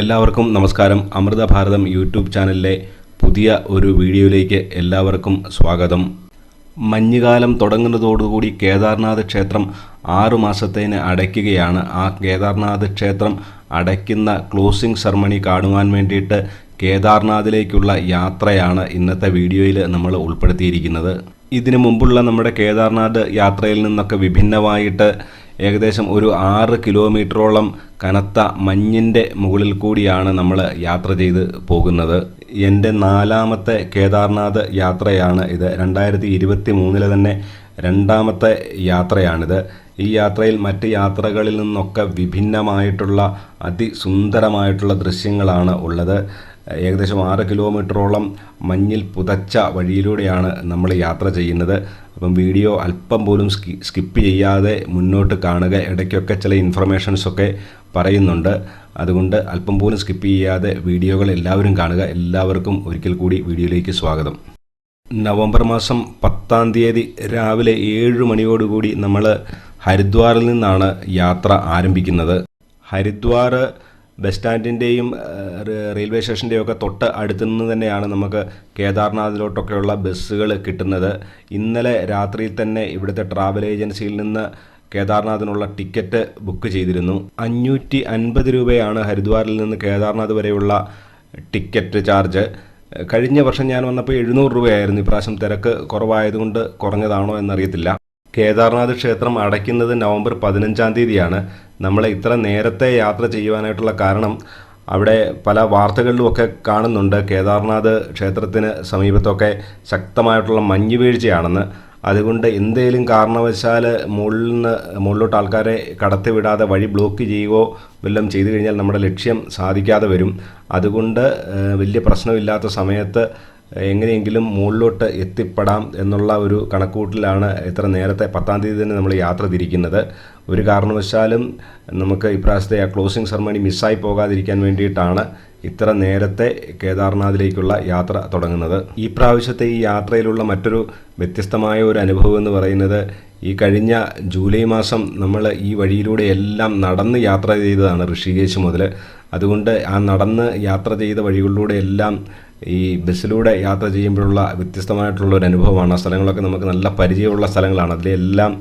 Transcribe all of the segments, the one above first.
എല്ലാവർക്കും നമസ്കാരം. അമൃത ഭാരതം യൂട്യൂബ് ചാനലിലെ പുതിയ ഒരു വീഡിയോയിലേക്ക് എല്ലാവർക്കും സ്വാഗതം. മഞ്ഞുകാലം തുടങ്ങുന്നതോടുകൂടി കേദാർനാഥ് ക്ഷേത്രം ആറു മാസത്തേന് അടയ്ക്കുകയാണ്. ആ കേദാർനാഥ് ക്ഷേത്രം അടയ്ക്കുന്ന ക്ലോസിംഗ് സെർമണി കാണുവാൻ വേണ്ടിയിട്ട് കേദാർനാഥിലേക്കുള്ള യാത്രയാണ് ഇന്നത്തെ വീഡിയോയിൽ നമ്മൾ ഉൾപ്പെടുത്തിയിരിക്കുന്നത്. ഇതിനു മുമ്പുള്ള നമ്മുടെ കേദാർനാഥ് യാത്രയിൽ നിന്നൊക്കെ വിഭിന്നമായിട്ട് ഏകദേശം ഒരു ആറ് കിലോമീറ്ററോളം കനത്ത മഞ്ഞിന്റെ മുകളിൽ കൂടിയാണ് നമ്മൾ യാത്ര ചെയ്ത് പോകുന്നത്. എന്റെ നാലാമത്തെ കേദാർനാഥ് യാത്രയാണ് ഇത്. രണ്ടായിരത്തി ഇരുപത്തി മൂന്നിലെ തന്നെ രണ്ടാമത്തെ യാത്രയാണിത്. ഈ യാത്രയിൽ മറ്റ് യാത്രകളിൽ നിന്നൊക്കെ വിഭിന്നമായിട്ടുള്ള അതിസുന്ദരമായിട്ടുള്ള ദൃശ്യങ്ങളാണ് ഉള്ളത്. ഏകദേശം ആറ് കിലോമീറ്ററോളം മഞ്ഞിൽ പുതച്ച വഴിയിലൂടെയാണ് നമ്മൾ യാത്ര ചെയ്യുന്നത്. അപ്പം വീഡിയോ അല്പം പോലും സ്കി സ്കിപ്പ് ചെയ്യാതെ മുന്നോട്ട് കാണുക. ഇടയ്ക്കൊക്കെ ചില ഇൻഫർമേഷൻസൊക്കെ പറയുന്നുണ്ട്. അതുകൊണ്ട് അല്പം പോലും സ്കിപ്പ് ചെയ്യാതെ വീഡിയോകൾ എല്ലാവരും കാണുക. എല്ലാവർക്കും ഒരിക്കൽ കൂടി വീഡിയോയിലേക്ക് സ്വാഗതം. നവംബർ മാസം പത്താം തീയതി രാവിലെ ഏഴ് മണിയോടുകൂടി നമ്മൾ ഹരിദ്വാറിൽ നിന്നാണ് യാത്ര ആരംഭിക്കുന്നത്. ഹരിദ്വാർ ബസ് സ്റ്റാൻഡിന്റെയും റെയിൽവേ സ്റ്റേഷന്റെയും ഒക്കെ തൊട്ട് അടുത്തുനിന്ന് തന്നെയാണ് നമുക്ക് കേദാർനാഥിലോട്ടൊക്കെയുള്ള ബസ്സുകൾ കിട്ടുന്നത്. ഇന്നലെ രാത്രിയിൽ തന്നെ ഇവിടുത്തെ ട്രാവൽ ഏജൻസിയിൽ നിന്ന് കേദാർനാഥിനുള്ള ടിക്കറ്റ് ബുക്ക് ചെയ്തിരുന്നു. അഞ്ഞൂറ്റി അൻപത് രൂപയാണ് ഹരിദ്വാറിൽ നിന്ന് കേദാർനാഥ് വരെയുള്ള ടിക്കറ്റ് ചാർജ്. കഴിഞ്ഞ വർഷം ഞാൻ വന്നപ്പോൾ എഴുന്നൂറ് രൂപയായിരുന്നു. ഇപ്രാവശ്യം തിരക്ക് കുറവായതുകൊണ്ട് കുറഞ്ഞതാണോ എന്നറിയത്തില്ല. കേദാർനാഥ് ക്ഷേത്രം അടയ്ക്കുന്നത് നവംബർ പതിനഞ്ചാം തീയതിയാണ്. നമ്മൾ ഇത്ര നേരത്തെ യാത്ര ചെയ്യുവാനായിട്ടുള്ള കാരണം അവിടെ പല വാർത്തകളിലുമൊക്കെ കാണുന്നുണ്ട്. കേദാർനാഥ് ക്ഷേത്രത്തിന് സമീപത്തൊക്കെ ശക്തമായിട്ടുള്ള മഞ്ഞ് വീഴ്ചയാണെന്ന്. അതുകൊണ്ട് എന്തേലും കാരണവശാൽ മുകളിൽ നിന്ന് മുകളിലോട്ട് ആൾക്കാരെ കടത്തിവിടാതെ വഴി ബ്ലോക്ക് ചെയ്യുകയോ വല്ലതും ചെയ്തു കഴിഞ്ഞാൽ നമ്മുടെ ലക്ഷ്യം സാധിക്കാതെ വരും. അതുകൊണ്ട് വലിയ പ്രശ്നമില്ലാത്ത സമയത്ത് എങ്ങനെയെങ്കിലും മുകളിലോട്ട് എത്തിപ്പെടാം എന്നുള്ള ഒരു കണക്കൂട്ടിലാണ് ഇത്ര നേരത്തെ പത്താം തീയതി തന്നെ നമ്മൾ യാത്ര തിരിക്കുന്നത്. ഒരു കാരണവശാലും നമുക്ക് ഇപ്രാവശ്യത്തെ ആ ക്ലോസിംഗ് സെറമണി മിസ്സായി പോകാതിരിക്കാൻ വേണ്ടിയിട്ടാണ് ഇത്ര നേരത്തെ കേദാർനാഥിലേക്കുള്ള യാത്ര തുടങ്ങുന്നത്. ഈ പ്രാവശ്യത്തെ ഈ യാത്രയിലുള്ള മറ്റൊരു വ്യത്യസ്തമായ ഒരു അനുഭവം എന്ന് പറയുന്നത് ഈ കഴിഞ്ഞ ജൂലൈ മാസം നമ്മൾ ഈ വഴിയിലൂടെ എല്ലാം നടന്ന് യാത്ര ചെയ്തതാണ് ഋഷികേശ് മുതൽ അതുകൊണ്ട് ആ നടന്ന് യാത്ര ചെയ്ത വഴികളിലൂടെ എല്ലാം ഈ ബസ്സിലൂടെ യാത്ര ചെയ്യുമ്പോഴുള്ള വ്യത്യസ്തമായിട്ടുള്ള ഒരു അനുഭവമാണ്. ആ സ്ഥലങ്ങളൊക്കെ നമുക്ക് നല്ല പരിചയമുള്ള സ്ഥലങ്ങളാണ്. അതിലെല്ലാം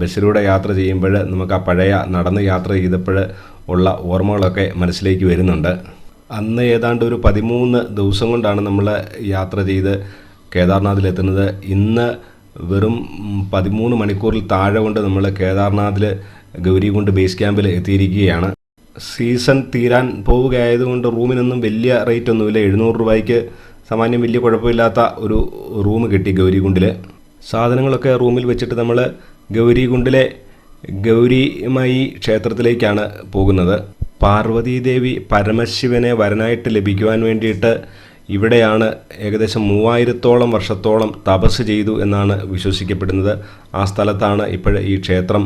ബസ്സിലൂടെ യാത്ര ചെയ്യുമ്പോൾ നമുക്ക് ആ പഴയ നടന്ന് യാത്ര ചെയ്തപ്പോൾ ഉള്ള ഓർമ്മകളൊക്കെ മനസ്സിലേക്ക് വരുന്നുണ്ട്. അന്ന് ഏതാണ്ട് ഒരു പതിമൂന്ന് ദിവസം കൊണ്ടാണ് നമ്മൾ യാത്ര ചെയ്ത് കേദാർനാഥിലെത്തുന്നത് ഇന്ന് വെറും പതിമൂന്ന് മണിക്കൂറിൽ താഴെ കൊണ്ട് നമ്മൾ കേദാർനാഥിൽ ഗൗരികുണ്ട് ബേസ് ക്യാമ്പിൽ എത്തിയിരിക്കുകയാണ്. സീസൺ തീരാൻ പോവുകയായതുകൊണ്ട് റൂമിനൊന്നും വലിയ റേറ്റ് ഒന്നുമില്ല എഴുന്നൂറ് രൂപയ്ക്ക് സാമാന്യം വലിയ കുഴപ്പമില്ലാത്ത ഒരു റൂം കിട്ടി ഗൗരികുണ്ടിൽ സാധനങ്ങളൊക്കെ റൂമിൽ വെച്ചിട്ട് നമ്മൾ ഗൗരികുണ്ടിലെ ഗൗരിമായി ക്ഷേത്രത്തിലേക്കാണ് പോകുന്നത്. പാർവതീദേവി പരമശിവനെ വരനായിട്ട് ലഭിക്കുവാൻ വേണ്ടിയിട്ട് ഇവിടെയാണ് ഏകദേശം മൂവായിരത്തോളം വർഷത്തോളം തപസ് ചെയ്തു എന്നാണ് വിശ്വസിക്കപ്പെടുന്നത്. ആ സ്ഥലത്താണ് ഇപ്പോൾ ഈ ക്ഷേത്രം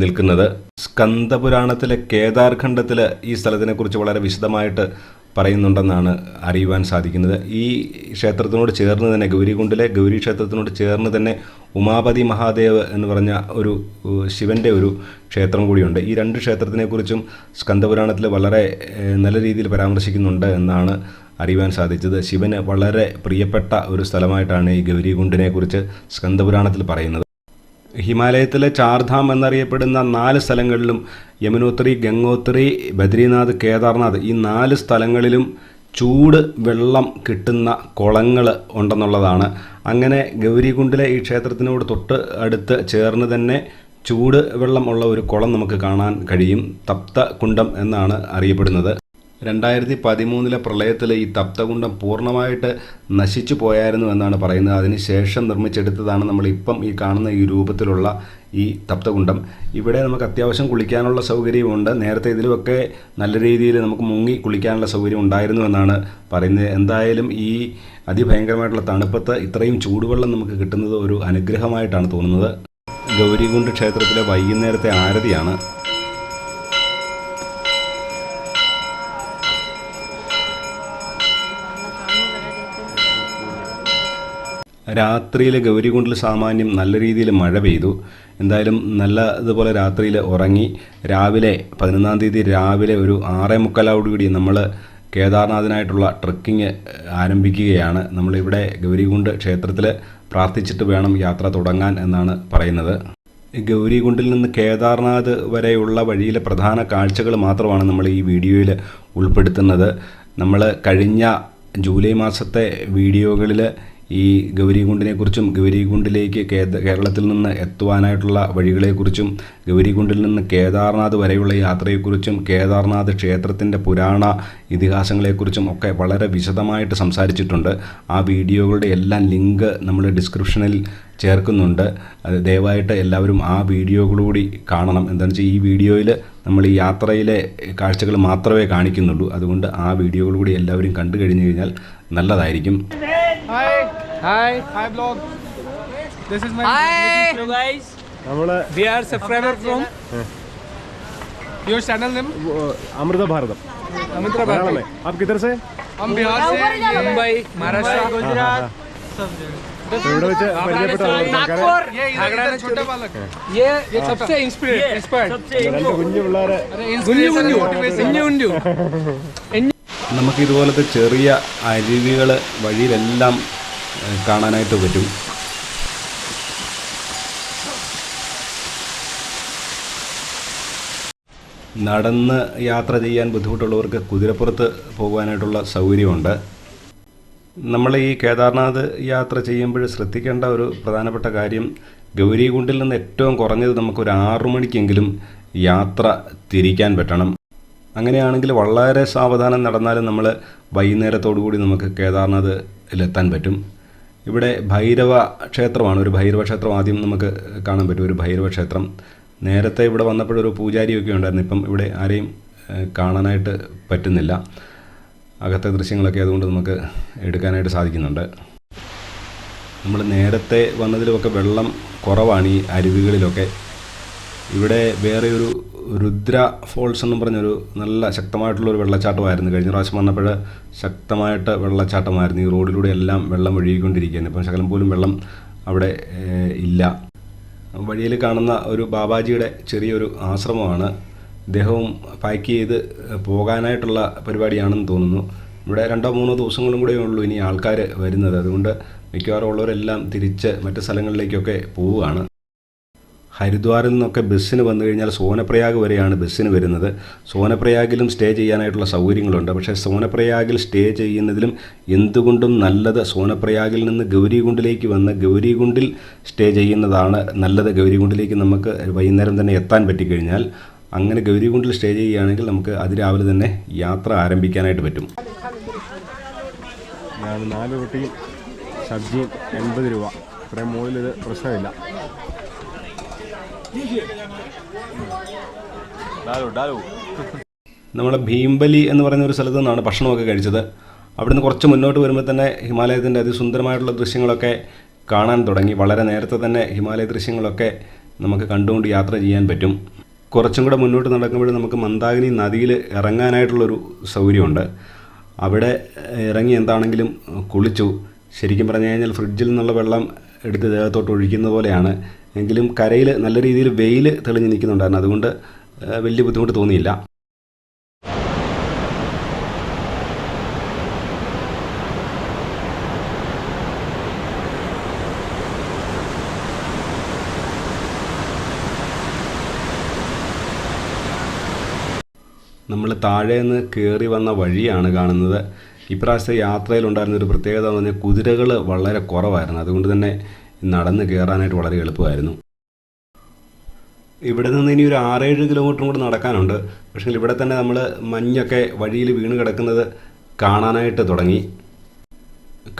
നിൽക്കുന്നത്. സ്കന്ദപുരാണത്തിലെ കേദാർഖണ്ഡത്തിൽ ഈ സ്ഥലത്തിനെക്കുറിച്ച് വളരെ വിശദമായിട്ട് പറയുന്നുണ്ടെന്നാണ് അറിയുവാൻ സാധിക്കുന്നത്. ഈ ക്ഷേത്രത്തിനോട് ചേർന്ന് തന്നെ ഗൗരികുണ്ടിലെ ഗൗരി ക്ഷേത്രത്തിനോട് ചേർന്ന് തന്നെ ഉമാപതി മഹാദേവ് എന്ന് പറഞ്ഞ ഒരു ശിവന്റെ ഒരു ക്ഷേത്രം കൂടിയുണ്ട്. ഈ രണ്ട് ക്ഷേത്രത്തിനെക്കുറിച്ചും സ്കന്ദപുരാണത്തിൽ വളരെ നല്ല രീതിയിൽ പരാമർശിക്കുന്നുണ്ട് എന്നാണ് അറിയുവാൻ സാധിച്ചത്. ശിവന് വളരെ പ്രിയപ്പെട്ട ഒരു സ്ഥലമായിട്ടാണ് ഈ ഗൗരികുണ്ടിനെക്കുറിച്ച് സ്കന്ദപുരാണത്തിൽ പറയുന്നത്. ഹിമാലയത്തിലെ ചാർധാം എന്നറിയപ്പെടുന്ന നാല് സ്ഥലങ്ങളിലും യമുനോത്രി ഗംഗോത്രി ബദ്രീനാഥ് കേദാർനാഥ് ഈ നാല് സ്ഥലങ്ങളിലും ചൂട് വെള്ളം കിട്ടുന്ന കുളങ്ങൾ ഉണ്ടെന്നുള്ളതാണ്. അങ്ങനെ ഗൗരികുണ്ടിലെ ഈ ക്ഷേത്രത്തിനോട് തൊട്ട് അടുത്ത് ചേർന്ന് തന്നെ ചൂട് വെള്ളം ഉള്ള ഒരു കുളം നമുക്ക് കാണാൻ കഴിയും. തപ്ത കുണ്ടം എന്നാണ് അറിയപ്പെടുന്നത്. രണ്ടായിരത്തി പതിമൂന്നിലെ പ്രളയത്തിൽ ഈ തപ്തകുണ്ടം പൂർണമായിട്ട് നശിച്ചു പോയായിരുന്നു എന്നാണ് പറയുന്നത്. അതിനുശേഷം നിർമ്മിച്ചെടുത്തതാണ് നമ്മളിപ്പം ഈ കാണുന്ന ഈ രൂപത്തിലുള്ള ഈ തപ്തകുണ്ടം. ഇവിടെ നമുക്ക് അത്യാവശ്യം കുളിക്കാനുള്ള സൗകര്യമുണ്ട് നേരത്തെ ഇതിലുമൊക്കെ നല്ല രീതിയിൽ നമുക്ക് മുങ്ങി കുളിക്കാനുള്ള സൗകര്യം ഉണ്ടായിരുന്നു എന്നാണ് പറയുന്നത്. എന്തായാലും ഈ അതിഭയങ്കരമായിട്ടുള്ള തണുപ്പത്ത് ഇത്രയും ചൂടുവെള്ളം നമുക്ക് കിട്ടുന്നത് ഒരു അനുഗ്രഹമായിട്ടാണ് തോന്നുന്നത്. ഗൗരികുണ്ട് ക്ഷേത്രത്തിലെ വൈകുന്നേരത്തെ ആരതിയാണ്. രാത്രിയിൽ ഗൗരികുണ്ടിൽ സാമാന്യം നല്ല രീതിയിൽ മഴ പെയ്തു. എന്തായാലും നല്ല ഇതുപോലെ രാത്രിയിൽ ഉറങ്ങി രാവിലെ പതിനൊന്നാം തീയതി രാവിലെ ഒരു ആറേ മുക്കാലോടുകൂടി നമ്മൾ കേദാർനാഥിനായിട്ടുള്ള ട്രക്കിംഗ് ആരംഭിക്കുകയാണ്. നമ്മളിവിടെ ഗൗരികുണ്ട് ക്ഷേത്രത്തിൽ പ്രാർത്ഥിച്ചിട്ട് വേണം യാത്ര തുടങ്ങാൻ എന്നാണ് പറയുന്നത്. ഗൗരികുണ്ടിൽ നിന്ന് കേദാർനാഥ് വരെയുള്ള വഴിയിലെ പ്രധാന കാഴ്ചകൾ മാത്രമാണ് നമ്മൾ ഈ വീഡിയോയിൽ ഉൾപ്പെടുത്തുന്നത്. നമ്മൾ കഴിഞ്ഞ ജൂലൈ മാസത്തെ വീഡിയോകളിൽ ഈ ഗൗരികുണ്ടിനെക്കുറിച്ചും ഗൗരികുണ്ടിലേക്ക് കേരളത്തിൽ നിന്ന് എത്തുവാനായിട്ടുള്ള വഴികളെക്കുറിച്ചും ഗൗരികുണ്ടിൽ നിന്ന് കേദാർനാഥ് വരെയുള്ള യാത്രയെക്കുറിച്ചും കേദാർനാഥ് ക്ഷേത്രത്തിന്റെ പുരാണ ഇതിഹാസങ്ങളെക്കുറിച്ചും ഒക്കെ വളരെ വിശദമായിട്ട് സംസാരിച്ചിട്ടുണ്ട്. ആ വീഡിയോകളുടെ എല്ലാം ലിങ്ക് നമ്മൾ ഡിസ്ക്രിപ്ഷനിൽ ചേർക്കുന്നുണ്ട്. ദയവായിട്ട് എല്ലാവരും ആ വീഡിയോകളൂടി കാണണം. എന്താണെന്ന് വെച്ചാൽ ഈ വീഡിയോയിൽ നമ്മൾ ഈ യാത്രയിലെ കാഴ്ചകൾ മാത്രമേ കാണിക്കുന്നുള്ളൂ. അതുകൊണ്ട് ആ വീഡിയോകളൂടി എല്ലാവരും കണ്ടു കഴിഞ്ഞു കഴിഞ്ഞാൽ നല്ലതായിരിക്കും. Hi. Hi. Hi vlog. This is my Hi, hello guys. നമ്മള് We are subscriber from your channel name Amrita Bharatam Amitra Malayalam Bharti. में आप किधर से हम बिहार से ये मुंबई महाराष्ट्र गुजरात तो ഇവിടെ വെച്ച് പരിചയപ്പെട്ട ആൾക്കാരെ ये इधर इधर छोटा बालक ये ये सबसे इंस्पिरेट इंस्पायर्ड രണ്ട് കുഞ്ഞു പിള്ളേരെ इंस्पिरेशन मोटिवेशन उंडू നമുക്ക് ഇതുപോലത്തെ ചെറിയ അരുവികൾ വഴിയിലെല്ലാം ഏഹ്, കാണാനായിട്ട് പറ്റും. നടന്ന് യാത്ര ചെയ്യാൻ ബുദ്ധിമുട്ടുള്ളവർക്ക് കുതിരപ്പുറത്ത് പോകാനായിട്ടുള്ള സൗകര്യമുണ്ട്. നമ്മൾ ഈ കേദാർനാഥ് യാത്ര ചെയ്യുമ്പോൾ ശ്രദ്ധിക്കേണ്ട ഒരു പ്രധാനപ്പെട്ട കാര്യം ഗൗരികുണ്ടിൽ നിന്ന് ഏറ്റവും കുറഞ്ഞത് നമുക്കൊരു ആറു മണിക്കെങ്കിലും യാത്ര തിരിക്കാൻ പറ്റണം. അങ്ങനെയാണെങ്കിൽ വളരെ സാവധാനം നടന്നാലും നമ്മൾ വൈകുന്നേരത്തോടു കൂടി നമുക്ക് കേദാർനാഥിലെത്താൻ പറ്റും. ഇവിടെ ഭൈരവ ക്ഷേത്രമാണ്. ഒരു ഭൈരവ ക്ഷേത്രം ആദ്യം നമുക്ക് കാണാൻ പറ്റും. ഒരു ഭൈരവ ക്ഷേത്രം. നേരത്തെ ഇവിടെ വന്നപ്പോഴൊരു പൂജാരിയൊക്കെ ഉണ്ടായിരുന്നു. ഇപ്പം ഇവിടെ ആരെയും കാണാനായിട്ട് പറ്റുന്നില്ല. അകത്തെ ദൃശ്യങ്ങളൊക്കെ അതുകൊണ്ട് നമുക്ക് എടുക്കാനായിട്ട് സാധിക്കുന്നുണ്ട്. നമ്മൾ നേരത്തെ വന്നതിലുമൊക്കെ വെള്ളം കുറവാണ് ഈ അരുവികളിലൊക്കെ. ഇവിടെ വേറെ ഒരു രുദ്ര ഫോൾസ് എന്നും പറഞ്ഞൊരു നല്ല ശക്തമായിട്ടുള്ളൊരു വെള്ളച്ചാട്ടമായിരുന്നു. കഴിഞ്ഞ പ്രാവശ്യം വന്നപ്പോൾ ശക്തമായിട്ട് വെള്ളച്ചാട്ടമായിരുന്നു. ഈ റോഡിലൂടെ എല്ലാം വെള്ളം ഒഴുകിക്കൊണ്ടിരിക്കുകയാണ്. ഇപ്പം ശകലം പോലും വെള്ളം അവിടെ ഇല്ല. വഴിയിൽ കാണുന്ന ഒരു ബാബാജിയുടെ ചെറിയൊരു ആശ്രമമാണ്. ഇദ്ദേഹവും പാക്ക് ചെയ്ത് പോകാനായിട്ടുള്ള പരിപാടിയാണെന്ന് തോന്നുന്നു. ഇവിടെ രണ്ടോ മൂന്നോ ദിവസങ്ങളും കൂടെ ഉള്ളൂ ഇനി ആൾക്കാർ വരുന്നത്. അതുകൊണ്ട് മിക്കവാറും ഉള്ളവരെല്ലാം തിരിച്ച് മറ്റു സ്ഥലങ്ങളിലേക്കൊക്കെ പോവുകയാണ്. ഹരിദ്വാറിൽ നിന്നൊക്കെ ബസ്സിന് വന്നു കഴിഞ്ഞാൽ സോനപ്രയാഗ് വരെയാണ് ബസ്സിന് വരുന്നത്. സോനപ്രയാഗിലും സ്റ്റേ ചെയ്യാനായിട്ടുള്ള സൗകര്യങ്ങളുണ്ട്. പക്ഷേ സോനപ്രയാഗിൽ സ്റ്റേ ചെയ്യുന്നതിലും എന്തുകൊണ്ടും നല്ലത് സോനപ്രയാഗിൽ നിന്ന് ഗൗരികുണ്ടിലേക്ക് വന്ന് ഗൗരികുണ്ടിൽ സ്റ്റേ ചെയ്യുന്നതാണ് നല്ലത്. ഗൗരികുണ്ടിലേക്ക് നമുക്ക് വൈകുന്നേരം തന്നെ എത്താൻ പറ്റിക്കഴിഞ്ഞാൽ അങ്ങനെ ഗൗരികുണ്ടിൽ സ്റ്റേ ചെയ്യുകയാണെങ്കിൽ നമുക്ക് അതിരാവിലെ തന്നെ യാത്ര ആരംഭിക്കാനായിട്ട് പറ്റും. നാല് റൊട്ടിയും സബ്ജിയും എൺപത് രൂപ. ഇത്രയും മുകളിൽ ഇത് പ്രശ്നമില്ല. നമ്മൾ ഭീംബലി എന്ന് പറയുന്ന ഒരു സ്ഥലത്ത് നിന്നാണ് ഭക്ഷണമൊക്കെ കഴിച്ചത്. അവിടുന്ന് കുറച്ച് മുന്നോട്ട് വരുമ്പോൾ തന്നെ ഹിമാലയത്തിന്റെ അതിസുന്ദരമായിട്ടുള്ള ദൃശ്യങ്ങളൊക്കെ കാണാൻ തുടങ്ങി. വളരെ നേരത്തെ തന്നെ ഹിമാലയ ദൃശ്യങ്ങളൊക്കെ നമുക്ക് കണ്ടുകൊണ്ട് യാത്ര ചെയ്യാൻ പറ്റും. കുറച്ചും കൂടെ മുന്നോട്ട് നടക്കുമ്പോൾ നമുക്ക് മന്ദാകിനി നദിയിൽ ഇറങ്ങാനായിട്ടുള്ളൊരു സൗകര്യമുണ്ട്. അവിടെ ഇറങ്ങി എന്താണെങ്കിലും കുളിച്ചു. ശരിക്കും പറഞ്ഞു കഴിഞ്ഞാൽ ഫ്രിഡ്ജിൽ നിന്നുള്ള വെള്ളം എടുത്ത് ദേഹത്തോട്ട് ഒഴിക്കുന്ന പോലെയാണ്. എങ്കിലും കരയിൽ നല്ല രീതിയിൽ വെയിൽ തെളിഞ്ഞ് നിൽക്കുന്നുണ്ടായിരുന്നു. അതുകൊണ്ട് വലിയ ബുദ്ധിമുട്ട് തോന്നിയില്ല. നമ്മൾ താഴെ നിന്ന് കയറി വന്ന വഴിയാണ് കാണുന്നത്. ഇപ്രാവശ്യത്തെ യാത്രയിലുണ്ടായിരുന്ന ഒരു പ്രത്യേകത എന്ന് പറഞ്ഞാൽ കുതിരകൾ വളരെ കുറവായിരുന്നു. അതുകൊണ്ട് തന്നെ നടന്ന് കയറാനായിട്ട് വളരെ എളുപ്പമായിരുന്നു. ഇവിടെ നിന്ന് ഇനി ഒരു ആറേഴ് കിലോമീറ്ററും കൂടെ നടക്കാനുണ്ട്. പക്ഷേ ഇവിടെ തന്നെ നമ്മൾ മഞ്ഞൊക്കെ വഴിയിൽ വീണ് കിടക്കുന്നത് കാണാനായിട്ട് തുടങ്ങി.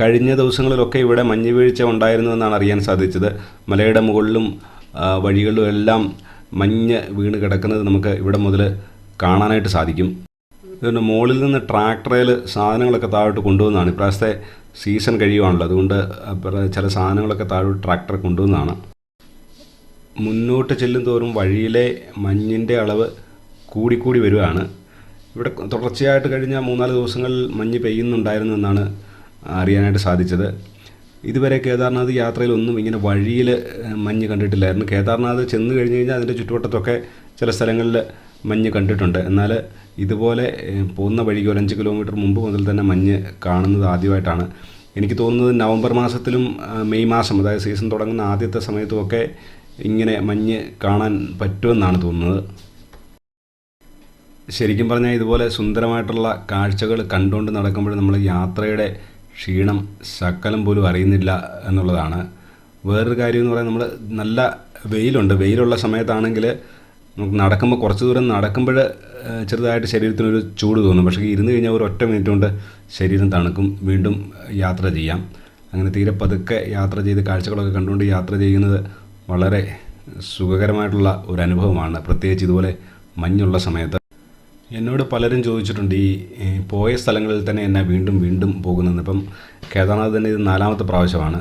കഴിഞ്ഞ ദിവസങ്ങളിലൊക്കെ ഇവിടെ മഞ്ഞ് വീഴ്ച ഉണ്ടായിരുന്നു എന്നാണ് അറിയാൻ സാധിച്ചത്. മലയുടെ മുകളിലും വഴികളിലും എല്ലാം മഞ്ഞ് വീണ് കിടക്കുന്നത് നമുക്ക് ഇവിടെ മുതൽ കാണാനായിട്ട് സാധിക്കും. ഇതിന്റെ മുകളിൽ നിന്ന് ട്രാക്ടറിൽ സാധനങ്ങളൊക്കെ താഴോട്ട് കൊണ്ടുവന്നതാണ് ഇപ്രാവശ്യത്തെ സീസൺ കഴിയുവാണല്ലോ. അതുകൊണ്ട് ചില സാധനങ്ങളൊക്കെ താഴോട്ട് ട്രാക്ടർ കൊണ്ടുവന്നതാണ് മുന്നോട്ട് ചെല്ലും തോറും വഴിയിലെ മഞ്ഞിന്റെ അളവ് കൂടിക്കൂടി വരുവാണ്. ഇവിടെ തുടർച്ചയായിട്ട് കഴിഞ്ഞ മൂന്നാൽ ദിവസങ്ങളിൽ മഞ്ഞ് പെയ്യുന്നുണ്ടായിരുന്നു എന്നാണ് അറിയാനായിട്ട് സാധിച്ചത്. ഇതുവരെ കേദാർനാഥ് യാത്രയിലൊന്നും ഇങ്ങനെ വഴിയിൽ മഞ്ഞ് കണ്ടിട്ടില്ലായിരുന്നു. കേദാർനാഥ് ചെന്ന് കഴിഞ്ഞ് കഴിഞ്ഞാൽ അതിന്റെ ചുറ്റുവട്ടത്തൊക്കെ ചില സ്ഥലങ്ങളിൽ മഞ്ഞ് കണ്ടിട്ടുണ്ട്. എന്നാൽ ഇതുപോലെ പോകുന്ന വഴിക്ക് ഒരു അഞ്ച് കിലോമീറ്റർ മുമ്പ് മുതൽ തന്നെ മഞ്ഞ് കാണുന്നത് ആദ്യമായിട്ടാണ്. എനിക്ക് തോന്നുന്നത് നവംബർ മാസത്തിലും മെയ് മാസം അതായത് സീസൺ തുടങ്ങുന്ന ആദ്യത്തെ സമയത്തുമൊക്കെ ഇങ്ങനെ മഞ്ഞ് കാണാൻ പറ്റുമെന്നാണ് തോന്നുന്നത്. ശരിക്കും പറഞ്ഞാൽ ഇതുപോലെ സുന്ദരമായിട്ടുള്ള കാഴ്ചകൾ കണ്ടുകൊണ്ട് നടക്കുമ്പോൾ നമ്മൾ യാത്രയുടെ ക്ഷീണം ശക്കലം പോലും അറിയുന്നില്ല എന്നുള്ളതാണ്. വേറൊരു കാര്യം എന്ന് നമ്മൾ നല്ല വെയിലുണ്ട്. വെയിലുള്ള സമയത്താണെങ്കിൽ നമുക്ക് നടക്കുമ്പോൾ കുറച്ച് ദൂരം നടക്കുമ്പോൾ ചെറുതായിട്ട് ശരീരത്തിനൊരു ചൂട് തോന്നും. പക്ഷേ ഇരുന്ന് കഴിഞ്ഞാൽ ഒരു ഒറ്റ മിനിറ്റ് കൊണ്ട് ശരീരം തണുക്കും. വീണ്ടും യാത്ര ചെയ്യാം. അങ്ങനെ തീരെ പതുക്കെ യാത്ര ചെയ്ത് കാഴ്ചകളൊക്കെ കണ്ടുകൊണ്ട് യാത്ര ചെയ്യുന്നത് വളരെ സുഖകരമായിട്ടുള്ള ഒരു അനുഭവമാണ്. പ്രത്യേകിച്ച് ഇതുപോലെ മഞ്ഞുള്ള സമയത്ത്. എന്നോട് പലരും ചോദിച്ചിട്ടുണ്ട് ഈ പോയ സ്ഥലങ്ങളിൽ തന്നെ എന്നെ വീണ്ടും വീണ്ടും പോകുന്നത് ഇപ്പം കേദാർനാഥ് തന്നെ ഇത് നാലാമത്തെ പ്രാവശ്യമാണ്.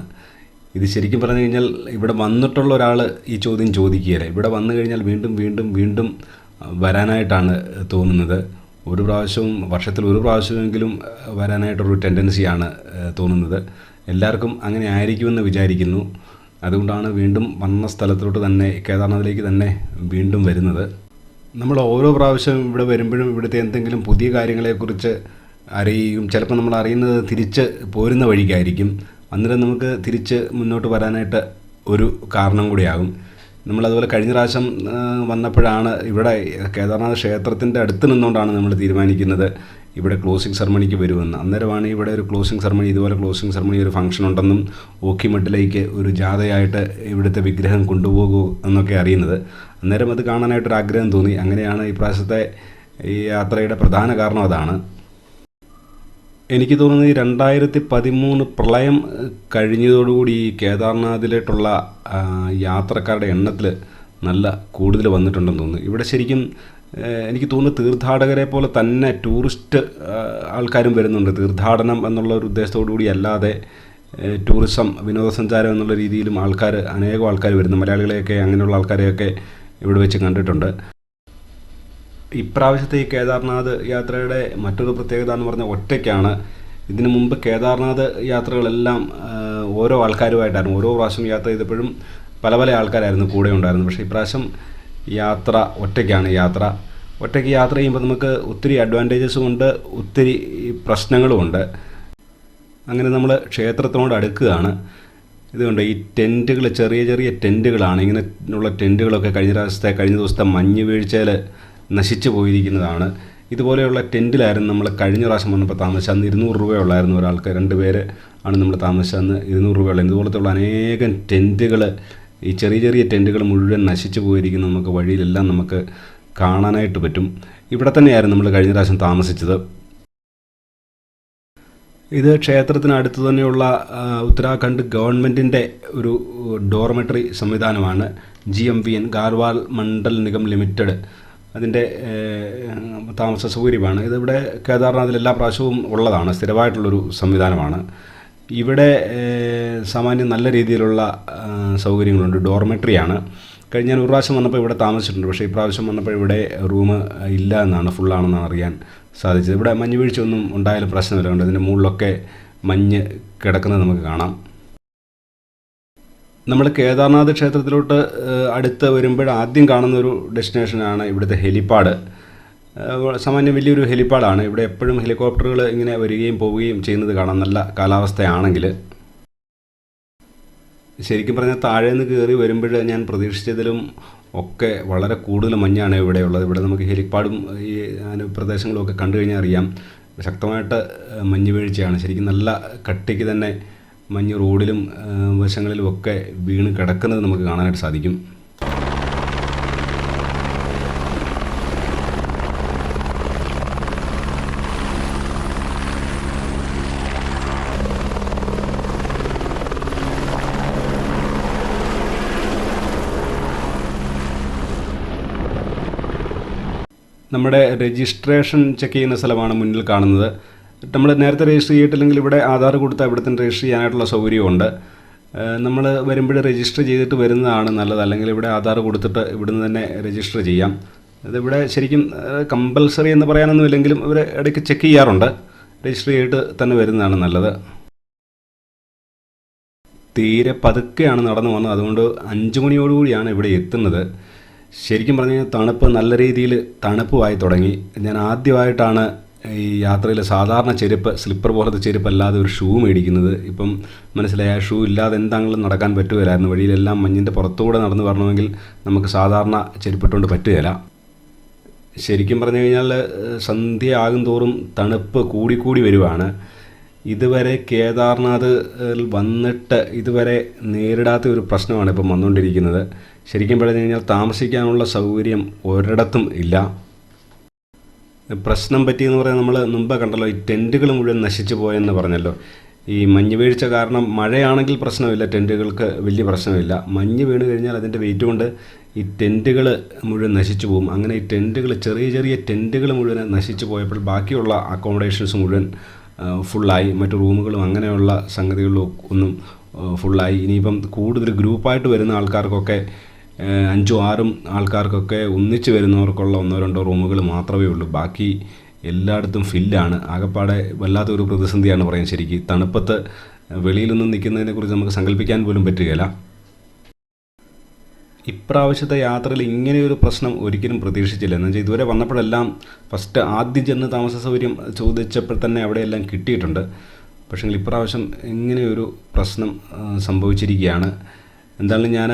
ഇത് ശരിക്കും പറഞ്ഞു കഴിഞ്ഞാൽ ഇവിടെ വന്നിട്ടുള്ള ഒരാൾ ഈ ചോദ്യം ചോദിക്കുകയില്ല. ഇവിടെ വന്നു കഴിഞ്ഞാൽ വീണ്ടും വീണ്ടും വീണ്ടും വരാനായിട്ടാണ് തോന്നുന്നത്. ഒരു പ്രാവശ്യവും വർഷത്തിൽ ഒരു പ്രാവശ്യമെങ്കിലും വരാനായിട്ടൊരു ടെൻഡൻസിയാണ് തോന്നുന്നത്. എല്ലാവർക്കും അങ്ങനെ ആയിരിക്കുമെന്ന് വിചാരിക്കുന്നു. അതുകൊണ്ടാണ് വീണ്ടും വന്ന സ്ഥലത്തോട്ട് തന്നെ കേദാർനാഥിലേക്ക് തന്നെ വീണ്ടും വരുന്നത്. നമ്മൾ ഓരോ പ്രാവശ്യം ഇവിടെ വരുമ്പോഴും ഇവിടുത്തെ എന്തെങ്കിലും പുതിയ കാര്യങ്ങളെക്കുറിച്ച് അറിയുകയും ചിലപ്പോൾ നമ്മൾ അറിയുന്നത് തിരിച്ച് പോരുന്ന വഴിക്കായിരിക്കും. അന്നേരം നമുക്ക് തിരിച്ച് മുന്നോട്ട് വരാനായിട്ട് ഒരു കാരണം കൂടിയാകും. നമ്മളതുപോലെ കഴിഞ്ഞ പ്രാവശ്യം വന്നപ്പോഴാണ് ഇവിടെ കേദാർനാഥ് ക്ഷേത്രത്തിന്റെ അടുത്ത് നിന്നുകൊണ്ടാണ് നമ്മൾ തീരുമാനിക്കുന്നത് ഇവിടെ ക്ലോസിംഗ് സെറമണിക്ക് വരുമെന്ന്. അന്നേരമാണ് ഇവിടെ ഒരു ക്ലോസിംഗ് സെറമണി ഇതുപോലെ ക്ലോസിംഗ് സെറമണി ഒരു ഫംഗ്ഷൻ ഉണ്ടെന്നും ഓക്കിമട്ടിലേക്ക് ഒരു ജാഥയായിട്ട് ഇവിടുത്തെ വിഗ്രഹം കൊണ്ടുപോകൂ എന്നൊക്കെ അറിയുന്നത്. അന്നേരം അത് കാണാനായിട്ടൊരു ആഗ്രഹം തോന്നി. അങ്ങനെയാണ് ഈ പ്രാവശ്യത്തെ ഈ യാത്രയുടെ പ്രധാന കാരണം അതാണ്. എനിക്ക് തോന്നുന്നത് ഈ രണ്ടായിരത്തി പതിമൂന്ന് പ്രളയം കഴിഞ്ഞതോടുകൂടി ഈ കേദാർനാഥിലേക്കുള്ള യാത്രക്കാരുടെ എണ്ണത്തിൽ നല്ല കൂടുതൽ വന്നിട്ടുണ്ടെന്ന് തോന്നുന്നു. ഇവിടെ ശരിക്കും എനിക്ക് തോന്നുന്നു തീർത്ഥാടകരെ പോലെ തന്നെ ടൂറിസ്റ്റ് ആൾക്കാരും വരുന്നുണ്ട്. തീർത്ഥാടനം എന്നുള്ള ഒരു ഉദ്ദേശത്തോടു കൂടി അല്ലാതെ ടൂറിസം വിനോദസഞ്ചാരം എന്നുള്ള രീതിയിലും ആൾക്കാർ അനേകം ആൾക്കാർ വരുന്നു. മലയാളികളെയൊക്കെ അങ്ങനെയുള്ള ആൾക്കാരെയൊക്കെ ഇവിടെ വെച്ച് കണ്ടിട്ടുണ്ട്. ഇപ്രാവശ്യത്തെ ഈ കേദാർനാഥ് യാത്രയുടെ മറ്റൊരു പ്രത്യേകത എന്ന് പറഞ്ഞാൽ ഒറ്റയ്ക്കാണ്. ഇതിനു മുമ്പ് കേദാർനാഥ് യാത്രകളെല്ലാം ഓരോ ആൾക്കാരുമായിട്ടായിരുന്നു. ഓരോ പ്രാവശ്യം യാത്ര ചെയ്തപ്പോഴും പല പല ആൾക്കാരായിരുന്നു കൂടെ ഉണ്ടായിരുന്നു പക്ഷേ ഇപ്രാവശ്യം യാത്ര ഒറ്റയ്ക്കാണ് യാത്ര. ഒറ്റയ്ക്ക് യാത്ര ചെയ്യുമ്പോൾ നമുക്ക് ഒത്തിരി അഡ്വാന്റേജസും ഉണ്ട് ഒത്തിരി പ്രശ്നങ്ങളും ഉണ്ട്. അങ്ങനെ നമ്മൾ ക്ഷേത്രത്തിനോട് അടുക്കുകയാണ്. ഇതുകൊണ്ട് ഈ ടെന്റുകൾ ചെറിയ ചെറിയ ടെന്റുകളാണ് ഇങ്ങനെ ഉള്ള ടെന്റുകളൊക്കെ കഴിഞ്ഞ പ്രാവശ്യത്തെ കഴിഞ്ഞ ദിവസത്തെ മഞ്ഞ് വീഴ്ചയിൽ നശിച്ചു പോയിരിക്കുന്നതാണ്. ഇതുപോലെയുള്ള ടെന്റിലായിരുന്നു നമ്മൾ കഴിഞ്ഞ പ്രാവശ്യം വന്നപ്പോൾ താമസിച്ചത്. അന്ന് ഇരുന്നൂറ് രൂപയുള്ളായിരുന്നു ഒരാൾക്ക്. രണ്ട് പേര് ആണ് നമ്മൾ താമസിച്ചത്. അന്ന് ഇരുന്നൂറ് ഇതുപോലത്തെ അനേകം ടെന്റുകൾ ഈ ചെറിയ ചെറിയ ടെന്റുകൾ മുഴുവൻ നശിച്ചു പോയിരിക്കുന്ന. നമുക്ക് വഴിയിലെല്ലാം നമുക്ക് കാണാനായിട്ട് പറ്റും. ഇവിടെ തന്നെയായിരുന്നു നമ്മൾ കഴിഞ്ഞ പ്രാവശ്യം താമസിച്ചത്. ഇത് ക്ഷേത്രത്തിനടുത്ത് തന്നെയുള്ള ഉത്തരാഖണ്ഡ് ഗവൺമെന്റിന്റെ ഒരു ഡോർമെട്രി സംവിധാനമാണ്. G M V N Garhwal Mandal Nigam limited. അതിന്റെ താമസ സൗകര്യമാണ്. ഇതിവിടെ കേദാർനാഥിൽ എല്ലാ പ്രാവശ്യവും ഉള്ളതാണ്. സ്ഥിരമായിട്ടുള്ളൊരു സംവിധാനമാണ്. ഇവിടെ സാമാന്യം നല്ല രീതിയിലുള്ള സൗകര്യങ്ങളുണ്ട്. ഡോർമെട്രിയാണ്. കഴിഞ്ഞ ഒരു പ്രാവശ്യം വന്നപ്പോൾ ഇവിടെ താമസിച്ചിട്ടുണ്ട്. പക്ഷേ ഇപ്രാവശ്യം വന്നപ്പോൾ ഇവിടെ റൂം ഇല്ല എന്നാണ് ഫുള്ളാണെന്നാണ് അറിയാൻ സാധിച്ചത്. ഇവിടെ മഞ്ഞ് വീഴ്ചയൊന്നും ഉണ്ടായാലും പ്രശ്നമില്ല. ഉണ്ട് ഇതിന്റെ മുകളിലൊക്കെ മഞ്ഞ് കിടക്കുന്നത് നമുക്ക് കാണാം. നമ്മൾ കേദാർനാഥ് ക്ഷേത്രത്തിലോട്ട് അടുത്ത് വരുമ്പോൾ ആദ്യം കാണുന്ന ഒരു ഡെസ്റ്റിനേഷനാണ് ഇവിടുത്തെ ഹെലിപ്പാഡ് സാമാന്യം വലിയൊരു ഹെലിപ്പാഡാണ് ഇവിടെ എപ്പോഴും ഹെലികോപ്റ്ററുകൾ ഇങ്ങനെ വരികയും പോവുകയും ചെയ്യുന്നത് കാണാം നല്ല കാലാവസ്ഥയാണെങ്കിൽ ശരിക്കും പറഞ്ഞാൽ താഴെ നിന്ന് കയറി വരുമ്പോൾ ഞാൻ പ്രതീക്ഷിച്ചതിലും ഒക്കെ വളരെ കൂടുതൽ മഞ്ഞാണ് ഇവിടെയുള്ളത്. ഇവിടെ നമുക്ക് ഹെലിപ്പാഡും ഈ പ്രദേശങ്ങളും ഒക്കെ കണ്ടു കഴിഞ്ഞാൽ അറിയാം. ശക്തമായിട്ട് മഞ്ഞ് വീഴ്ചയാണ്. ശരിക്കും നല്ല കട്ടിക്ക് തന്നെ മഞ്ഞ് റോഡിലും വശങ്ങളിലും ഒക്കെ വീണ് കിടക്കുന്നത് നമുക്ക് കാണാനായിട്ട് സാധിക്കും. നമ്മുടെ രജിസ്ട്രേഷൻ ചെക്ക് ചെയ്യുന്ന സ്ഥലമാണ് മുന്നിൽ കാണുന്നത്. നമ്മൾ നേരത്തെ രജിസ്റ്റർ ചെയ്തിട്ടില്ലെങ്കിൽ ഇവിടെ ആധാർ കൊടുത്താൽ ഇവിടെ തന്നെ രജിസ്റ്റർ ചെയ്യാനായിട്ടുള്ള സൗകര്യമുണ്ട്. നമ്മൾ വരുമ്പോൾ രജിസ്റ്റർ ചെയ്തിട്ട് വരുന്നതാണ് നല്ലത്. അല്ലെങ്കിൽ ഇവിടെ ആധാർ കൊടുത്തിട്ട് ഇവിടുന്ന് തന്നെ രജിസ്റ്റർ ചെയ്യാം. ഇതിവിടെ ശരിക്കും കമ്പൽസറി എന്ന് പറയാനൊന്നും ഇല്ലെങ്കിലും ഇവർ ഇടയ്ക്ക് ചെക്ക് ചെയ്യാറുണ്ട്. രജിസ്റ്റർ ചെയ്തിട്ട് തന്നെ വരുന്നതാണ് നല്ലത്. തീരെ പതുക്കെയാണ് നടന്നു വന്നത്. അതുകൊണ്ട് അഞ്ച് മണിയോടുകൂടിയാണ് ഇവിടെ എത്തുന്നത്. ശരിക്കും പറഞ്ഞു കഴിഞ്ഞാൽ തണുപ്പ് നല്ല രീതിയിൽ തണുപ്പുമായി തുടങ്ങി. ഞാൻ ആദ്യമായിട്ടാണ് ഈ യാത്രയിൽ സാധാരണ ചെരുപ്പ് സ്ലിപ്പർ പോലത്തെ ചെരുപ്പ് അല്ലാതെ ഒരു ഷൂ മേടിക്കുന്നത്. ഇപ്പം മനസ്സിലായ ഷൂ ഇല്ലാതെ എന്താണെങ്കിലും നടക്കാൻ പറ്റുകയില്ലായിരുന്നു. വഴിയിലെല്ലാം മഞ്ഞിന്റെ പുറത്തുകൂടെ നടന്നു വരണമെങ്കിൽ നമുക്ക് സാധാരണ ചെരുപ്പിട്ടുകൊണ്ട് പറ്റുകയില്ല. ശരിക്കും പറഞ്ഞു കഴിഞ്ഞാൽ സന്ധ്യ ആകും തോറും തണുപ്പ് കൂടിക്കൂടി വരുവാണ്. ഇതുവരെ കേദാർനാഥ് വന്നിട്ട് ഇതുവരെ നേരിടാത്ത ഒരു പ്രശ്നമാണ് ഇപ്പം വന്നുകൊണ്ടിരിക്കുന്നത് ശരിക്കും പറഞ്ഞു കഴിഞ്ഞാൽ താമസിക്കാനുള്ള സൗകര്യം ഒരിടത്തും ഇല്ല. പ്രശ്നം പറ്റിയെന്ന് പറയാൻ നമ്മൾ മുമ്പ് കണ്ടല്ലോ ഈ ടെന്റുകൾ മുഴുവൻ നശിച്ചു പോയെന്ന് പറഞ്ഞല്ലോ. ഈ മഞ്ഞ് വീഴ്ച കാരണം മഴയാണെങ്കിൽ പ്രശ്നമില്ല ടെന്റുകൾക്ക് വലിയ പ്രശ്നമില്ല. മഞ്ഞ് വീണ് കഴിഞ്ഞാൽ അതിന്റെ വെയിറ്റ് കൊണ്ട് ഈ ടെന്റുകൾ മുഴുവൻ നശിച്ചു പോകും. അങ്ങനെ ഈ ടെന്റുകൾ ചെറിയ ചെറിയ ടെന്റുകൾ മുഴുവൻ നശിച്ചു പോയപ്പോൾ ബാക്കിയുള്ള അക്കോമഡേഷൻസ് മുഴുവൻ ഫുള്ളായി മറ്റു റൂമുകളും അങ്ങനെയുള്ള സംഗതികളും ഒന്നും ഫുള്ളായി ഇനിയിപ്പം കൂടുതൽ ഗ്രൂപ്പായിട്ട് വരുന്ന ആൾക്കാർക്കൊക്കെ അഞ്ചോ ആറും ആൾക്കാർക്കൊക്കെ ഒന്നിച്ച് വരുന്നവർക്കുള്ള ഒന്നോ രണ്ടോ റൂമുകൾ മാത്രമേ ഉള്ളൂ. ബാക്കി എല്ലായിടത്തും ഫില്ലാണ്. ആകെപ്പാടെ വല്ലാത്തൊരു പ്രതിസന്ധിയാണ് പറയാൻ ശരിക്കും. തണുപ്പത്ത് വെളിയിലൊന്നും നിൽക്കുന്നതിനെക്കുറിച്ച് നമുക്ക് സങ്കല്പിക്കാൻ പോലും പറ്റുകയില്ല ഇപ്രാവശ്യത്തെ യാത്രയിൽ ഇങ്ങനെയൊരു പ്രശ്നം ഒരിക്കലും പ്രതീക്ഷിച്ചില്ല. എന്ന് വെച്ചാൽ ഇതുവരെ വന്നപ്പോഴെല്ലാം ഫസ്റ്റ് ആദ്യം ചെന്ന് താമസ സൗകര്യം ചോദിച്ചപ്പോൾ തന്നെ അവിടെയെല്ലാം കിട്ടിയിട്ടുണ്ട്. പക്ഷേ ഇപ്രാവശ്യം ഇങ്ങനെയൊരു പ്രശ്നം സംഭവിച്ചിരിക്കുകയാണ്. എന്തായാലും ഞാൻ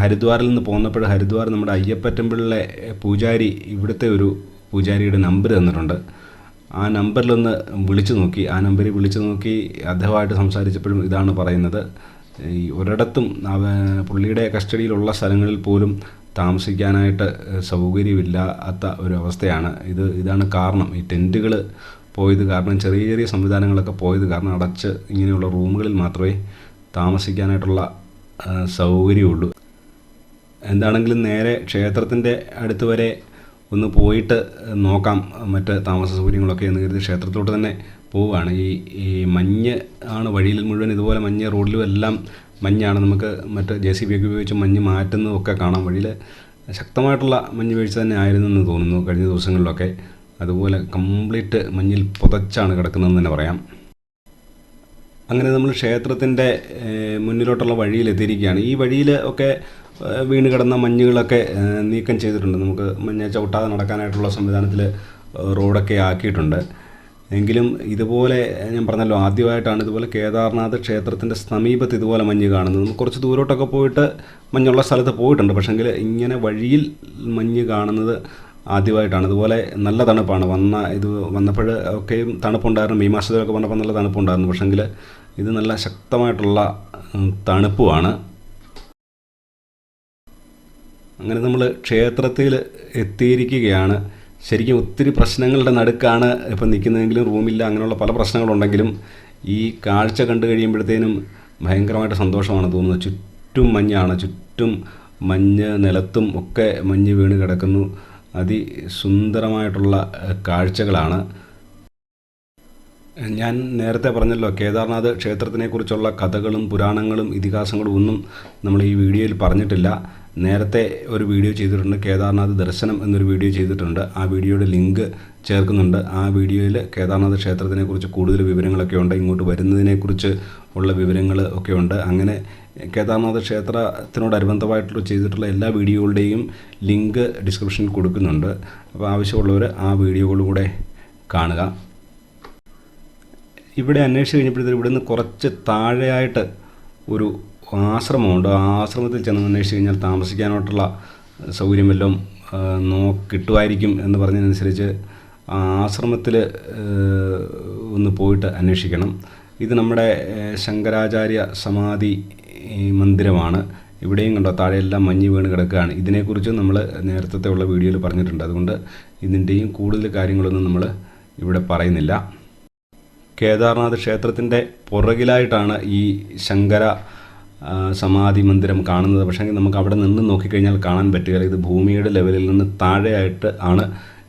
ഹരിദ്വാറിൽ നിന്ന് പോന്നപ്പോൾ ഹരിദ്വാർ നമ്മുടെ അയ്യപ്പ ടെമ്പിളിലെ പൂജാരി ഇവിടുത്തെ ഒരു പൂജാരിയുടെ നമ്പർ തന്നിട്ടുണ്ട്. ആ നമ്പറിലൊന്ന് വിളിച്ചു നോക്കി. ആ നമ്പറിൽ വിളിച്ചു നോക്കി അദ്ദേഹമായിട്ട് സംസാരിച്ചപ്പോഴും ഇതാണ് പറയുന്നത്. ഈ ഒരിടത്തും പുള്ളിയുടെ കസ്റ്റഡിയിലുള്ള സ്ഥലങ്ങളിൽ പോലും താമസിക്കാനായിട്ട് സൗകര്യമില്ലാത്ത ഒരു അവസ്ഥയാണ്. ഇത് ഇതാണ് കാരണം. ഈ ടെന്റുകൾ പോയത് കാരണം ചെറിയ ചെറിയ സംവിധാനങ്ങളൊക്കെ പോയത് കാരണം അടച്ച് ഇങ്ങനെയുള്ള റൂമുകളിൽ മാത്രമേ താമസിക്കാനായിട്ടുള്ള സൗകര്യമുള്ളൂ. എന്താണെങ്കിലും നേരെ ക്ഷേത്രത്തിന്റെ അടുത്ത് വരെ ഒന്ന് പോയിട്ട് നോക്കാം മറ്റ് താമസ സൗകര്യങ്ങളൊക്കെ എന്ന് കരുതി ക്ഷേത്രത്തിലോട്ട് തന്നെ പോവുകയാണ്. ഈ ഈ മഞ്ഞ് ആണ് വഴിയിൽ മുഴുവൻ ഇതുപോലെ മഞ്ഞ് റോഡിലും എല്ലാം മഞ്ഞാണ്. നമുക്ക് മറ്റ് ജെ സി ബി ഒക്കെ ഉപയോഗിച്ച് മഞ്ഞ് മാറ്റുന്നതൊക്കെ കാണാം. വഴിയിൽ ശക്തമായിട്ടുള്ള മഞ്ഞ് വീഴ്ച തന്നെ ആയിരുന്നു എന്ന് തോന്നുന്നു കഴിഞ്ഞ ദിവസങ്ങളിലൊക്കെ. അതുപോലെ കംപ്ലീറ്റ് മഞ്ഞിൽ പുതച്ചാണ് കിടക്കുന്നതെന്ന് തന്നെ പറയാം. അങ്ങനെ നമ്മൾ ക്ഷേത്രത്തിന്റെ മുന്നിലോട്ടുള്ള വഴിയിൽ എത്തിയിരിക്കുകയാണ്. ഈ വഴിയിൽ ഒക്കെ വീണ് കിടന്ന മഞ്ഞുകളൊക്കെ നീക്കം ചെയ്തിട്ടുണ്ട്. നമുക്ക് മഞ്ഞ ചവിട്ടാതെ നടക്കാനായിട്ടുള്ള സംവിധാനത്തിൽ റോഡൊക്കെ ആക്കിയിട്ടുണ്ട്. എങ്കിലും ഇതുപോലെ ഞാൻ പറഞ്ഞല്ലോ ആദ്യമായിട്ടാണ് ഇതുപോലെ കേദാർനാഥ് ക്ഷേത്രത്തിന്റെ സമീപത്ത് ഇതുപോലെ മഞ്ഞ് കാണുന്നത്. നമുക്ക് കുറച്ച് ദൂരോട്ടൊക്കെ പോയിട്ട് മഞ്ഞുള്ള സ്ഥലത്ത് പോയിട്ടുണ്ട്. പക്ഷേങ്കിൽ ഇങ്ങനെ വഴിയിൽ മഞ്ഞ് കാണുന്നത് ആദ്യമായിട്ടാണ്. ഇതുപോലെ നല്ല തണുപ്പാണ്. വന്ന ഇത് വന്നപ്പോൾ ഒക്കെയും തണുപ്പുണ്ടായിരുന്നു. മെയ് മാസത്തിലൊക്കെ വന്നപ്പോൾ നല്ല തണുപ്പുണ്ടായിരുന്നു. പക്ഷേങ്കിൽ ഇത് നല്ല ശക്തമായിട്ടുള്ള തണുപ്പുമാണ്. അങ്ങനെ നമ്മൾ ക്ഷേത്രത്തിൽ എത്തിയിരിക്കുകയാണ്. ശരിക്കും ഒത്തിരി പ്രശ്നങ്ങളുടെ നടുക്കാണ് ഇപ്പം നിൽക്കുന്നതെങ്കിലും റൂമില്ല അങ്ങനെയുള്ള പല പ്രശ്നങ്ങളുണ്ടെങ്കിലും ഈ കാഴ്ച കണ്ടു കഴിയുമ്പോഴത്തേനും ഭയങ്കരമായിട്ട് സന്തോഷമാണ് തോന്നുന്നത്. ചുറ്റും മഞ്ഞാണ്. ചുറ്റും മഞ്ഞ് നിലത്തും ഒക്കെ മഞ്ഞ് വീണ് കിടക്കുന്നു. അതിസുന്ദരമായിട്ടുള്ള കാഴ്ചകളാണ്. ഞാൻ നേരത്തെ പറഞ്ഞല്ലോ കേദാർനാഥ് ക്ഷേത്രത്തിനെക്കുറിച്ചുള്ള കഥകളും പുരാണങ്ങളും ഇതിഹാസങ്ങളും ഒന്നും നമ്മൾ ഈ വീഡിയോയിൽ പറഞ്ഞിട്ടില്ല. നേരത്തെ ഒരു വീഡിയോ ചെയ്തിട്ടുണ്ട് കേദാർനാഥ് ദർശനം എന്നൊരു വീഡിയോ ചെയ്തിട്ടുണ്ട്. ആ വീഡിയോയുടെ ലിങ്ക് ചേർക്കുന്നുണ്ട്. ആ വീഡിയോയിൽ കേദാർനാഥ് ക്ഷേത്രത്തിനെക്കുറിച്ച് കൂടുതൽ വിവരങ്ങളൊക്കെ ഉണ്ട്. ഇങ്ങോട്ട് വരുന്നതിനെക്കുറിച്ച് ഉള്ള വിവരങ്ങൾ ഒക്കെ ഉണ്ട്. അങ്ങനെ കേദാർനാഥ് ക്ഷേത്രത്തിനോടനുബന്ധമായിട്ടുള്ള ചെയ്തിട്ടുള്ള എല്ലാ വീഡിയോകളുടെയും ലിങ്ക് ഡിസ്ക്രിപ്ഷനിൽ കൊടുക്കുന്നുണ്ട്. അപ്പോൾ ആവശ്യമുള്ളവർ ആ വീഡിയോകളിലൂടെ കാണുക. ഇവിടെ അന്വേഷിച്ച് കഴിഞ്ഞപ്പോഴത്തേക്കും ഇവിടെ നിന്ന് കുറച്ച് താഴെയായിട്ട് ഒരു ആശ്രമമുണ്ട്. ആ ആശ്രമത്തിൽ ചെന്ന് അന്വേഷിച്ച് കഴിഞ്ഞാൽ താമസിക്കാനായിട്ടുള്ള സൗകര്യമെല്ലാം നോ കിട്ടുമായിരിക്കും എന്ന് പറഞ്ഞതനുസരിച്ച് ആ ആശ്രമത്തിൽ ഒന്ന് പോയിട്ട് അന്വേഷിക്കണം. ഇത് നമ്മുടെ ശങ്കരാചാര്യ സമാധി മന്ദിരമാണ്. ഇവിടെയും കണ്ടോ താഴെയെല്ലാം മഞ്ഞ് വീണ് കിടക്കുകയാണ്. ഇതിനെക്കുറിച്ച് നമ്മൾ നേരത്തെ ഉള്ള വീഡിയോയിൽ പറഞ്ഞിട്ടുണ്ട്. അതുകൊണ്ട് ഇതിന്റെയും കൂടുതൽ കാര്യങ്ങളൊന്നും നമ്മൾ ഇവിടെ പറയുന്നില്ല. കേദാർനാഥ് ക്ഷേത്രത്തിന്റെ പുറകിലായിട്ടാണ് ഈ ശങ്കര സമാധി മന്ദിരം കാണുന്നത്. പക്ഷേ നമുക്ക് അവിടെ നിന്ന് നോക്കിക്കഴിഞ്ഞാൽ കാണാൻ പറ്റുകയില്ല. ഇത് ഭൂമിയുടെ ലെവലിൽ നിന്ന് താഴെയായിട്ട് ആണ്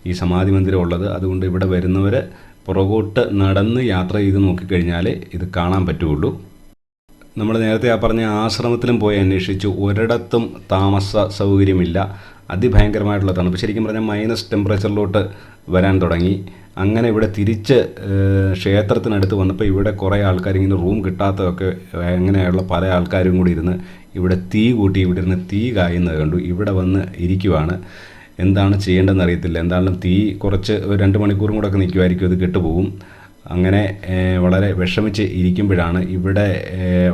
ഈ സമാധി മന്ദിരം ഉള്ളത്. അതുകൊണ്ട് ഇവിടെ വരുന്നവർ പുറകോട്ട് നടന്ന് യാത്ര ചെയ്ത് നോക്കിക്കഴിഞ്ഞാൽ ഇത് കാണാൻ പറ്റുകയുള്ളൂ. നമ്മൾ നേരത്തെ ആ പറഞ്ഞ ആശ്രമത്തിലും പോയി അന്വേഷിച്ചു. ഒരിടത്തും താമസ സൗകര്യമില്ല. അതിഭയങ്കരമായിട്ടുള്ള തണുപ്പ്. ശരിക്കും പറഞ്ഞാൽ മൈനസ് ടെമ്പറേച്ചറിലോട്ട് വരാൻ തുടങ്ങി. അങ്ങനെ ഇവിടെ തിരിച്ച് ക്ഷേത്രത്തിനടുത്ത് വന്നപ്പോൾ ഇവിടെ കുറേ ആൾക്കാർ ഇങ്ങനെ റൂം കിട്ടാത്തതൊക്കെ അങ്ങനെയുള്ള പല ആൾക്കാരും കൂടി ഇരുന്ന് ഇവിടെ തീ കൂട്ടി ഇവിടെ ഇരുന്ന് തീ കായുന്നത് കണ്ടു. ഇവിടെ വന്ന് ഇരിക്കുവാണ്. എന്താണ് ചെയ്യേണ്ടതെന്ന് അറിയത്തില്ല. എന്തായാലും തീ കുറച്ച് ഒരു രണ്ട് മണിക്കൂറും കൂടെ ഒക്കെ നിൽക്കുമായിരിക്കും അത് കെട്ടുപോകും. അങ്ങനെ വളരെ വിഷമിച്ച് ഇരിക്കുമ്പോഴാണ് ഇവിടെ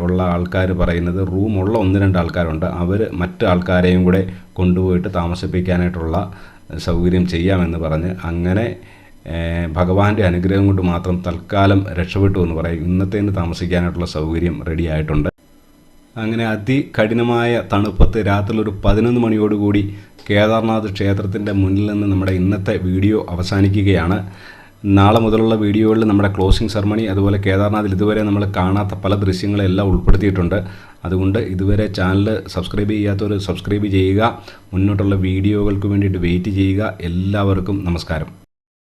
ഉള്ള ആൾക്കാർ പറയുന്നത്. റൂമുള്ള ഒന്ന് രണ്ട് ആൾക്കാരുണ്ട്. അവർ മറ്റു ആൾക്കാരെയും കൂടെ കൊണ്ടുപോയിട്ട് താമസിപ്പിക്കാനായിട്ടുള്ള സൗകര്യം ചെയ്യാമെന്ന് പറഞ്ഞ് അങ്ങനെ ഭഗവാന്റെ അനുഗ്രഹം കൊണ്ട് മാത്രം തൽക്കാലം രക്ഷപ്പെട്ടു എന്ന് പറയും. ഇന്നത്തേന് താമസിക്കാനായിട്ടുള്ള സൗകര്യം റെഡി ആയിട്ടുണ്ട്. അങ്ങനെ അതികഠിനമായ തണുപ്പത്ത് രാത്രി ഒരു പതിനൊന്ന് മണിയോടുകൂടി കേദാർനാഥ് ക്ഷേത്രത്തിന്റെ മുന്നിൽ നിന്ന് നമ്മുടെ ഇന്നത്തെ വീഡിയോ അവസാനിക്കുകയാണ്. നാളെ മുതലുള്ള വീഡിയോകളിൽ നമ്മുടെ ക്ലോസിംഗ് സെറമണി അതുപോലെ കേദാർനാഥിൽ ഇതുവരെ നമ്മൾ കാണാത്ത പല ദൃശ്യങ്ങളെല്ലാം ഉൾപ്പെടുത്തിയിട്ടുണ്ട്. അതുകൊണ്ട് ഇതുവരെ ചാനൽ സബ്സ്ക്രൈബ് ചെയ്യാത്തവർ സബ്സ്ക്രൈബ് ചെയ്യുക മുന്നോട്ടുള്ള വീഡിയോകൾക്ക് വേണ്ടിയിട്ട് വെയിറ്റ് ചെയ്യുക. എല്ലാവർക്കും നമസ്കാരം.